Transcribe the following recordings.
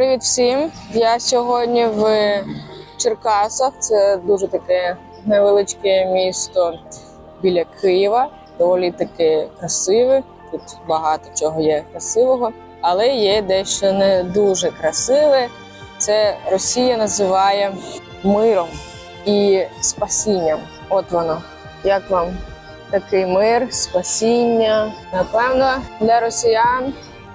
Привіт всім! Я сьогодні в Черкасах. Це дуже таке невеличке місто біля Києва. Доволі таке красиве. Тут багато чого є красивого, але є дещо не дуже красиве. Це Росія називає миром і спасінням. От воно. Як вам такий мир, спасіння? Напевно, для росіян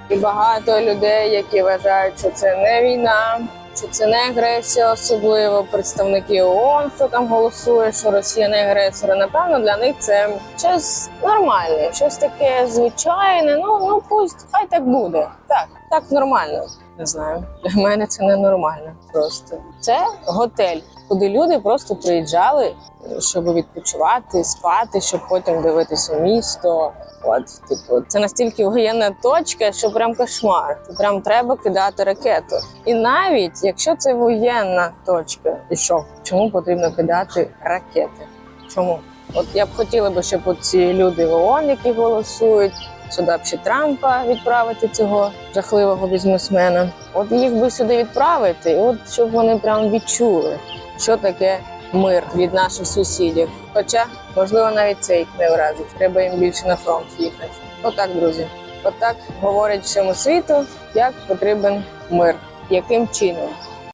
і багато людей, які вважають, що це не війна, що це не агресія, особливо представники ООН, хто там голосує, що Росія не агресор. Напевно, для них це щось нормальне, щось таке звичайне. Ну ну пусть хай так буде. Так, так нормально. Не знаю. Для мене це не нормально. Просто це готель, куди люди просто приїжджали, щоб відпочивати, спати, щоб потім дивитися місто. От, типу, це настільки воєнна точка, що прям кошмар. Прям треба кидати ракету. І навіть якщо це воєнна точка, і що чому потрібно кидати ракети? Чому? От я б хотіла би, щоб ці люди в ООН, які голосують, сюди б ще Трампа відправити цього жахливого бізнесмена. От їх би сюди відправити, і от щоб вони прям відчули, що таке мир від наших сусідів. Хоча, можливо, навіть це їх не вразить. Треба їм більше на фронт їхати. Отак, друзі. Отак говорять всьому світу, як потрібен мир, яким чином.